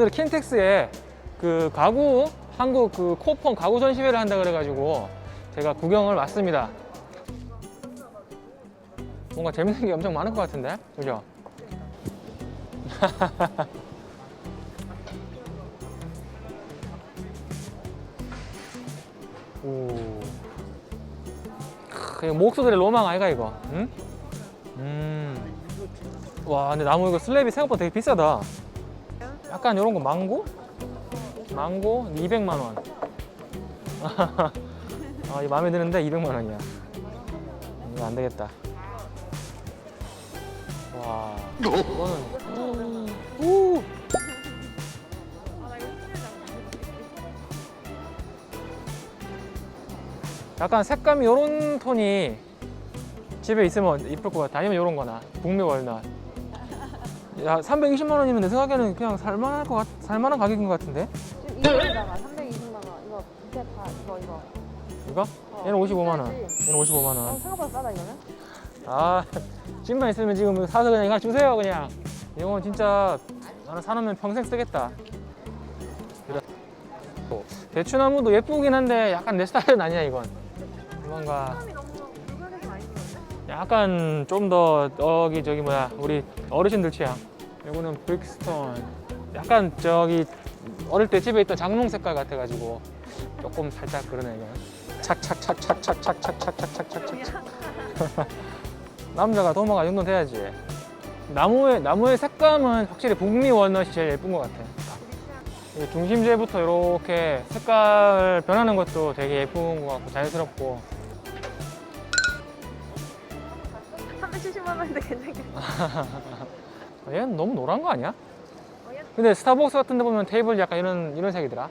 오늘 킨텍스에 그 가구 한국 그 코펀 가구 전시회를 한다 그래가지고 제가 구경을 왔습니다. 뭔가 재밌는 게 엄청 많을 것 같은데, 그죠? 오. 크, 목소들의 로망 아이가 이거? 응? 음. 와, 근데 나무 이거 슬랩이 생각보다 되게 비싸다. 약간 이런 거 망고? 망고 200만 원. 아, 이 마음에 드는데 200만 원이야. 이거 안 되겠다. 와, 이거는 우. 약간 색감이 이런 톤이 집에 있으면 이쁠 것 같아. 아니면 이런 거나 북미 월넛. 야, 320만 원이면 내 생각에는 그냥 살만할 것 같, 살만한 가격인 것 같은데? 이거에다가 320만 원. 이거 밑에 다 이거 이거. 이거? 어, 얘는 55만 원. 비싸지? 얘는 55만 어, 원. 생각보다 싸다 이거는. 아, 집만 있으면 지금 사서 그냥 이거 주세요 그냥. 이거 진짜 나는 사놓으면 평생 쓰겠다. 그래. 대추나무도 예쁘긴 한데 약간 내 스타일은 아니야 이건. 뭔가 사람이 너무 불편해서 많이 들었네. 약간 좀 더 여기 저기 뭐야 우리 어르신들 취향. 이거는 브릭스톤. 약간 저기 어릴 때 집에 있던 장롱 색깔 같아가지고 조금 살짝 그러네 이거. 착착착착착착착착착착착착착. 남자가 도마가 이 정도 돼야지. 나무의 나무의 색감은 확실히 북미 월넛이 제일 예쁜 것 같아. 이 중심재부터 이렇게 색깔 변하는 것도 되게 예쁜 것 같고 자연스럽고 370만 원인데 괜찮겠어. 어, 얘는 너무 노란 거 아니야? 어, 얘- 근데 스타벅스 같은 데 보면 테이블 약간 이런 이런 색이더라.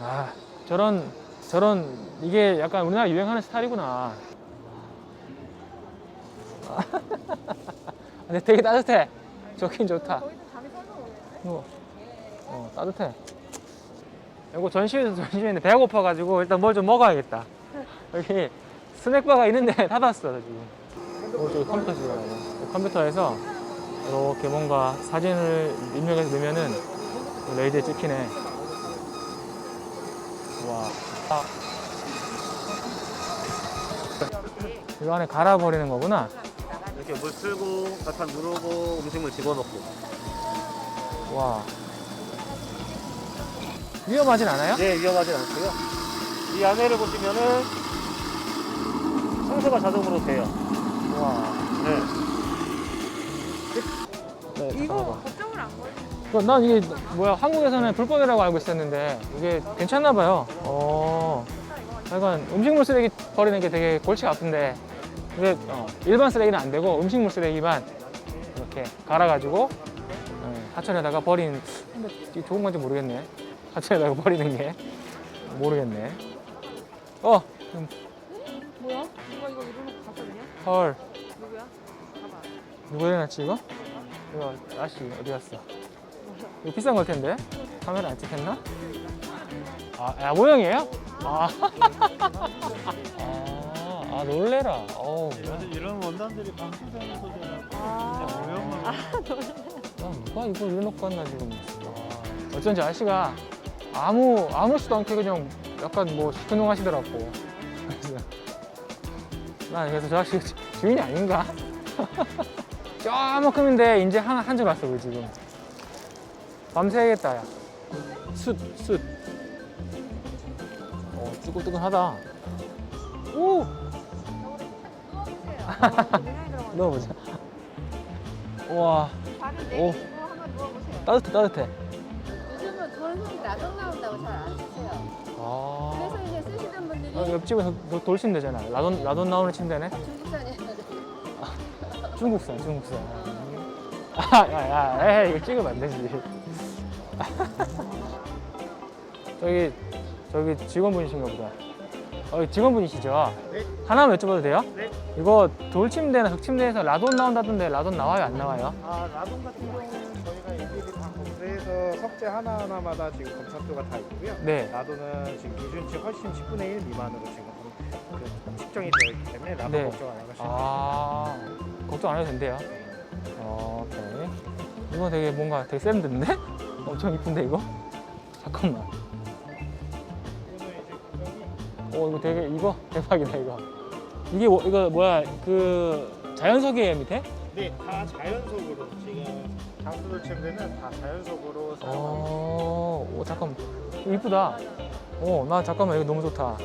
아, 저런 저런 이게 약간 우리나라 유행하는 스타일이구나. 근데 되게 따뜻해. 좋긴 좋다. 이거, 어, 따뜻해. 이거 전시회에서 전시회인데 배가 고파가지고 일단 뭘 좀 먹어야겠다. 여기 스낵바가 있는데 닫았어 지금. 어, 저기 컴퓨터 지금 컴퓨터에서 이렇게 뭔가 사진을 입력해서 넣으면은 레이저에 찍히네. 와. 아. 이거 안에 갈아버리는 거구나. 이렇게 물 틀고 바탕 누르고 음식물 집어넣고 와. 위험하진 않아요? 네 위험하지 않고요 이 안에를 보시면은 청소가 자동으로 돼요 와. 네. 네, 이거. 걱정을 안 걸리네. 그, 난 이게 뭐야 한국에서는 불법이라고 알고 있었는데 이게 괜찮나 봐요. 어. 약간 음식물 쓰레기 버리는 게 되게 골치가 아픈데 이게 어, 일반 쓰레기는 안 되고 음식물 쓰레기만 이렇게 갈아가지고 어, 하천에다가 버린 근데 이게 좋은 건지 모르겠네. 하천에다가 버리는 게 모르겠네. 어, 음, 뭐야? 누가 이거 이러놓고 갔거든요? 헐. 누구야? 봐봐. 누구 해놨지 이거? 이거 아씨 어디 갔어? 이거 비싼 걸 텐데 카메라 안 찍혔나? 아, 아 모형이에요? 아, 아, 아 놀래라. 어우, 이런, 이런 원단들이 방송사에서 아. 모형으로 야, 누가 이걸 이래 놓고 갔나 지금. 와, 어쩐지 아씨가 아무 아무렇지도 않게 그냥 약간 뭐 시큰둥하시더라고. 그래서 난 그래서 저 아저씨 주인이 아닌가? 저만큼인데 이제 한 한줄 왔어 우리 지금. 밤새야겠다 야. 숯 숯. 어 뜨끈뜨끈하다. 오 누워보세요. 넣어보자. 와 발을 오. 내리고 한번 누워보세요. 따뜻해 따뜻해. 요즘은 돌손이 나동 나온다고 잘 안 쓰세요. 아. 그래서 이제 쓰시는 분들이 어, 옆집에서 도- 돌침대잖아. 라돈 라돈 나오는 침대네. 중국산이에요. 중국산 중국산. 아, 야, 야, 에이, 이거 찍으면 안 되지. 저기 저기 직원분이신가 보다. 어, 직원분이시죠? 네. 하나만 여쭤봐도 돼요? 네. 이거 돌침대나 흑침대에서 라돈 나온다던데 라돈 나와요 안 나와요? 아, 라돈 같은 경우는 저희가 일일이 다 검수해서 석재 하나하나마다 지금 검사표가 다 있고요. 네. 라돈은 지금 기준치 훨씬 10분의 1 미만으로 지금 그 측정이 되어 있기 때문에 라돈 네. 걱정 안 하시면. 아 걱정 안 해도 된대요. 어, 오케이. 이거 되게 뭔가 되게 세련됐는데? 엄청 이쁜데 이거? 잠깐만. 오 이거 되게 이거 대박이다 이거. 이게 뭐, 이거 뭐야 그 자연석이에요 밑에? 네, 다 자연석으로 지금 장수돌 침대는 다 자연석으로 사용하고 어, 오 잠깐 이쁘다. 오 나 잠깐만 이거 너무 좋다.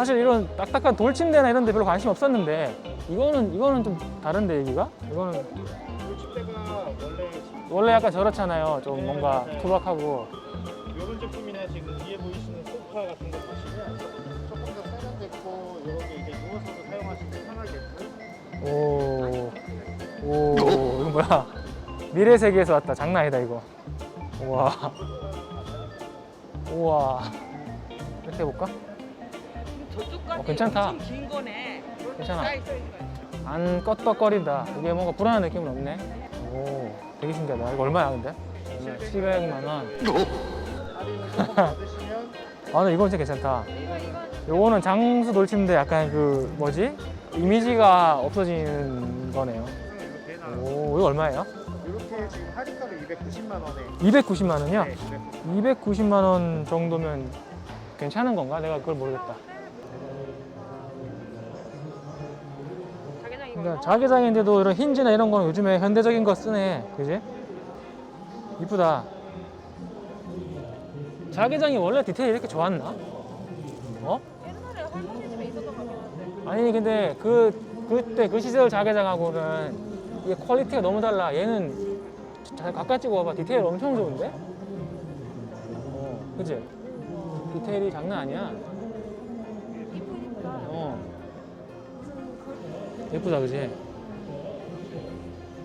사실 이런 딱딱한 돌침대나 이런 데 별로 관심 없었는데 이거는 이거는 좀 다른데 얘기가? 이거는 이 침대가 원래 원래 약간 저렇잖아요. 좀 뭔가 투박하고. 이런 제품이나 지금 위에 보이시는 소파 같은 거 보시면 조금 더 세련됐고 이렇게 이제 누워서도 사용하시기 편하게끔 오, 오, 이거 뭐야? 미래 세계에서 왔다. 장난 아니다 이거. 우와, 우와. 이렇게 해 볼까? 저쪽까지 어, 괜찮다. 엄청 긴 거네. 괜찮아. 안 껐덕거린다. 이게 뭔가 불안한 느낌은 없네. 오, 되게 신기하다. 이거 얼마야 근데? 700만 원. 아, 근데 이거 진짜 괜찮다. 이거 이거 요거는 장수 돌침대 약간 그 뭐지? 이미지가 없어지는 거네요. 오, 이거 얼마예요? 이렇게 지금 할인가로 290만 원에 290만 원이요? 네, 290. 290만 원 정도면 괜찮은 건가? 내가 그걸 모르겠다. 그러니까? 자개장인데도 이런 힌지나 이런 거는 요즘에 현대적인 거 쓰네. 그지? 이쁘다. 자개장이 원래 디테일이 이렇게 좋았나? 어? 옛날에 할머니 집에 있었던 것 같긴 한데 아니 근데 그 그때 그 시절 자개장하고는 이게 퀄리티가 너무 달라. 얘는 잘 가까이 찍어봐. 디테일 엄청 좋은데? 어, 그지? 디테일이 장난 아니야. 예쁘다, 그지?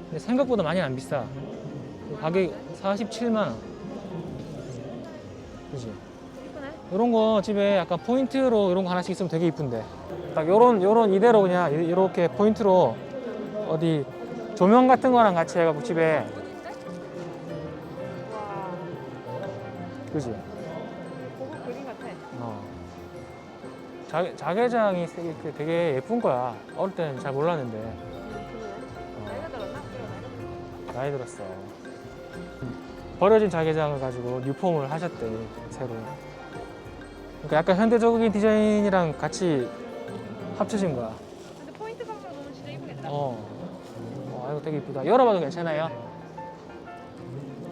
근데 생각보다 많이 안 비싸. 가격이 47만 원. 그지? 이런 거 집에 약간 포인트로 이런 거 하나씩 있으면 되게 이쁜데. 딱 요런 요런 이대로 그냥 이- 이렇게 포인트로 어디 조명 같은 거랑 같이 해갖고 집에 와 그지? 자, 자개장이 되게, 되게 예쁜 거야. 어릴 때는 잘 몰랐는데. 나이가 들었나? 나이 들었어. 버려진 자개장을 가지고 뉴폼을 하셨대 새로. 그러니까 약간 현대적인 디자인이랑 같이 합쳐진 거야. 근데 포인트 방정 너무 진짜 이쁘겠다 어. 와 이거 되게 이쁘다. 열어봐도 괜찮아요?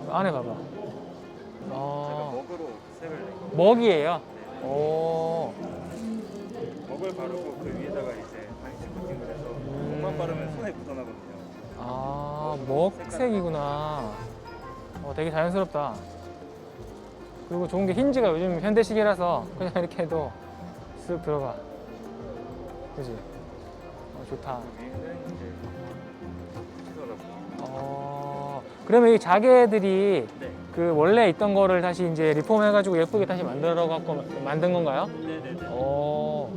안에 봐봐. 어. 먹으로 색을 내고 먹이에요. 오. 먹을 바르고 그 위에다가 이제 바니쉬 코팅을 해서 음. 먹만 바르면 손에 묻어나거든요. 아 먹색이구나. 어 되게 자연스럽다. 그리고 좋은 게 힌지가 요즘 현대식이라서 그냥 이렇게 해도 쓱 들어가. 그지? 어, 좋다. 어, 그러면 이 자개들이 네. 그 원래 있던 거를 다시 이제 리폼해가지고 예쁘게 다시 만들어 갖고 만든 건가요? 네네네. 오,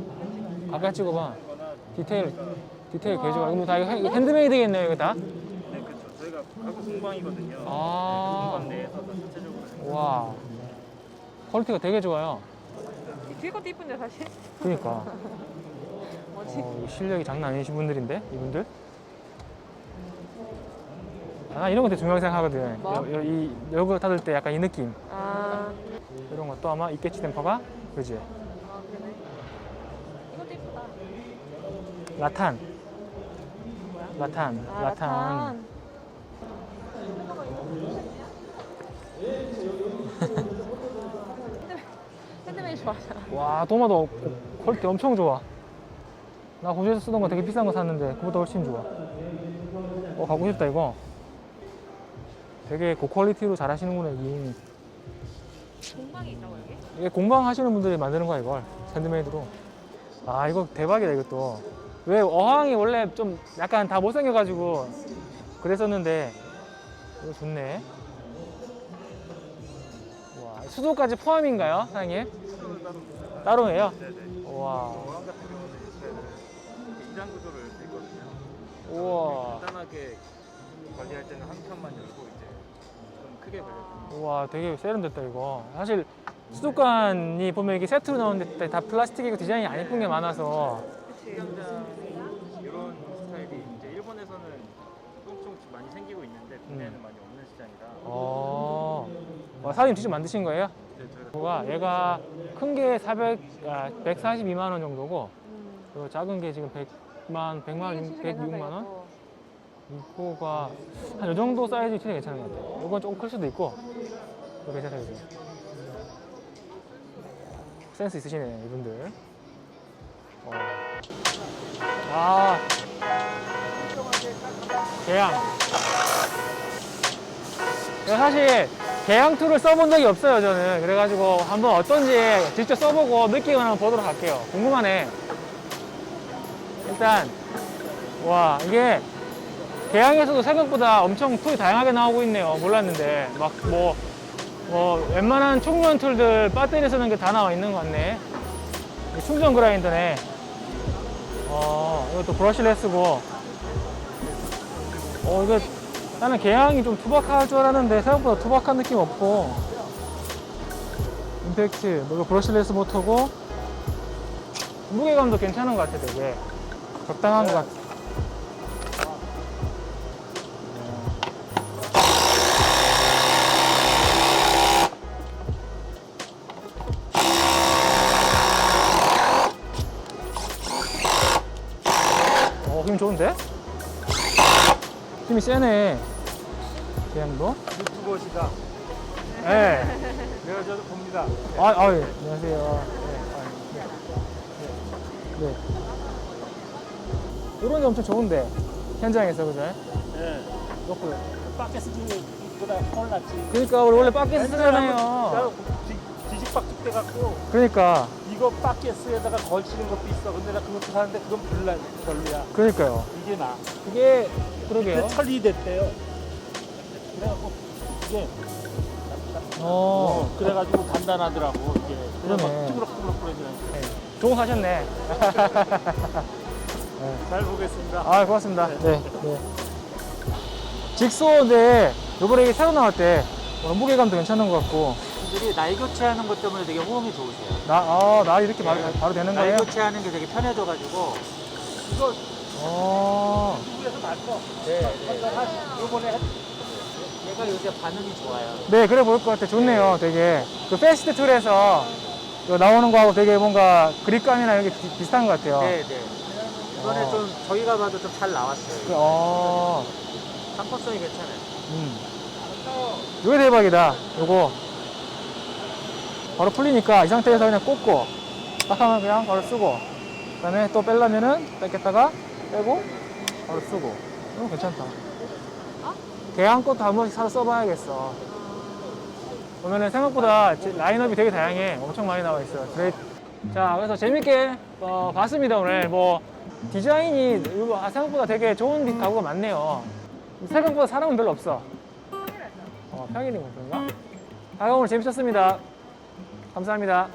가까이 찍어봐. 디테일, 디테일 개 좋아. 이거 뭐다 이거 핸- 핸드메이드겠네요, 이거 다? 저희가 가구 공방이거든요. 아. 공방 내에서 다 전체적으로 와, 퀄리티가 되게 좋아요. 이 뒤에 것도 이쁜데 사실 그러니까. 뭐지? 어, 이 실력이 장난 아니신 분들인데, 이분들? 아, 이런 거 되게 중요하게 생각하거든. 뭐? 여, 여, 이, 여고 닫을 때 약간 이 느낌. 아, 이런 것도 아마 있겠지, 템퍼가? 그지? 아 그러네 이것도 이쁘다 라탄. 뭐야? 라탄. 아 라탄. 라탄 핸드메이드 좋아하잖아 와, 도마도 퀄리티 엄청 좋아. 나 호주에서 쓰던 거 되게 비싼 거 샀는데 그보다 훨씬 좋아. 어, 가고 싶다 이거. 되게 고퀄리티로 잘 하시는구나 이분이. 공방이 있다고 여기? 이게 공방 하시는 분들이 만드는 거야 이걸 핸드메이드로. 아 이거 대박이다 이것도. 왜 어항이 원래 좀 약간 다 못생겨가지고 그랬었는데 이거 좋네. 와 수도까지 포함인가요, 사장님? 따로예요? 네네. 와, 어항 같은 경우는 이제 이렇게 이장 구조를 돼 있거든요. 우와, 간단하게 관리할 때는 한 칸만 열고 이제 좀 크게 걸려. 우와, 되게 세련됐다 이거. 사실 수도관이 보면 이게 세트로 나오는데 다 플라스틱이고 디자인이 안 예쁜 게 많아서 수영장 이런 스타일이 이제 일본에서는 조금씩 많이 생기고 있는데 국내에는 많이 없는 시장이라 어, 어, 사장님 직접 만드신 거예요? 뭐가 얘가 큰 게 400, 아, 142만 원 정도고 음. 그리고 작은 게 지금 100만, 100만 원, 106만 원? 이거가 한 이 정도 사이즈 진짜 괜찮은 것 같아요. 이건 조금 클 수도 있고 이거 괜찮아요. 이거. 센스 있으시네 이분들. 어. 아 개양. 제가 사실 툴을 써본 적이 없어요 저는. 그래가지고 한번 어떤지 직접 써보고 느낌을 한번 보도록 할게요. 궁금하네. 일단 와 이게 개양에서도 생각보다 엄청 툴이 다양하게 나오고 있네요. 몰랐는데 막뭐 뭐 웬만한 충전 툴들 배터리 쓰는 게 다 나와 있는 것 같네. 충전 그라인더네. 어 이것도 브러쉬레스고. 어 이거 나는 개양이 좀 투박할 줄 알았는데 생각보다 투박한 느낌 없고. 임팩트 이거 브러쉬레스 모터고 무게감도 괜찮은 것 같아 되게 적당한 것 같아. 어, 힘 좋은데? 힘이 세네. 개양도. 유튜버 시다. 예. 네. 내가 저도 봅니다. 아, 아, 예. 안녕하세요. 네. 아, 네. 네. 이런 게 엄청 좋은데. 현장에서, 그죠? 네. 놓고. 밖에 쓰는 것보다 훨 낫지. 그러니까, 우리 원래 밖에서 나 쓰잖아요. 뒤집박죽 돼갖고 그러니까, 이거 바켓스에다가 걸치는 것도 있어. 근데 나 그것도 사는데 그건 별로 별로야. 그러니까요. 이게 나. 그게, 그러게요. 철이 됐대요. 그래갖고 이게 어, 어, 그래가지고 간단하더라고 이게. 그냥 쭈그럭쭈그럭 거리면. 네. 좋은 거 사셨네. 잘 보겠습니다. 아, 고맙습니다. 네, 네. 직소인데, 요번에 이게 새로 나왔대. 어, 무게감도 괜찮은 것 같고. 분들이 날 교체하는 것 때문에 되게 호응이 좋으세요. 나, 아, 나 이렇게 바로, 바로 되는 날 거예요? 교체하는 게 되게 편해져가지고 이거 어, 중국에서 났어. 네, 한 요번에 한 얘가 요새 반응이 좋아요. 네, 그래 보일 것 같아. 좋네요, 되게. 그 패스트 툴에서 이거 나오는 거하고 되게 뭔가 그립감이나 이런 게 비, 비슷한 것 같아요. 네, 네. 이번에 어. 좀 저희가 봐도 좀 잘 나왔어요. 그, 어, 상품성이 괜찮아요. 음. 이거 대박이다, 요거. 바로 풀리니까 이 상태에서 그냥 꽂고, 딱 하면 그냥 바로 쓰고, 그 다음에 또 빼려면은 뺏겠다가 빼고, 바로 쓰고. 이거 괜찮다. 개항 것도 한 번씩 사서 써봐야겠어. 보면은 생각보다 제- 라인업이 되게 다양해. 엄청 많이 나와 있어요. 그래- 자, 그래서 재밌게 어, 봤습니다, 오늘. 뭐, 디자인이 이거 생각보다 되게 좋은 가구가 많네요. 생각보다 사람은 별로 없어. 어, 평일인 거 그런가? 아, 오늘 재밌었습니다. 감사합니다.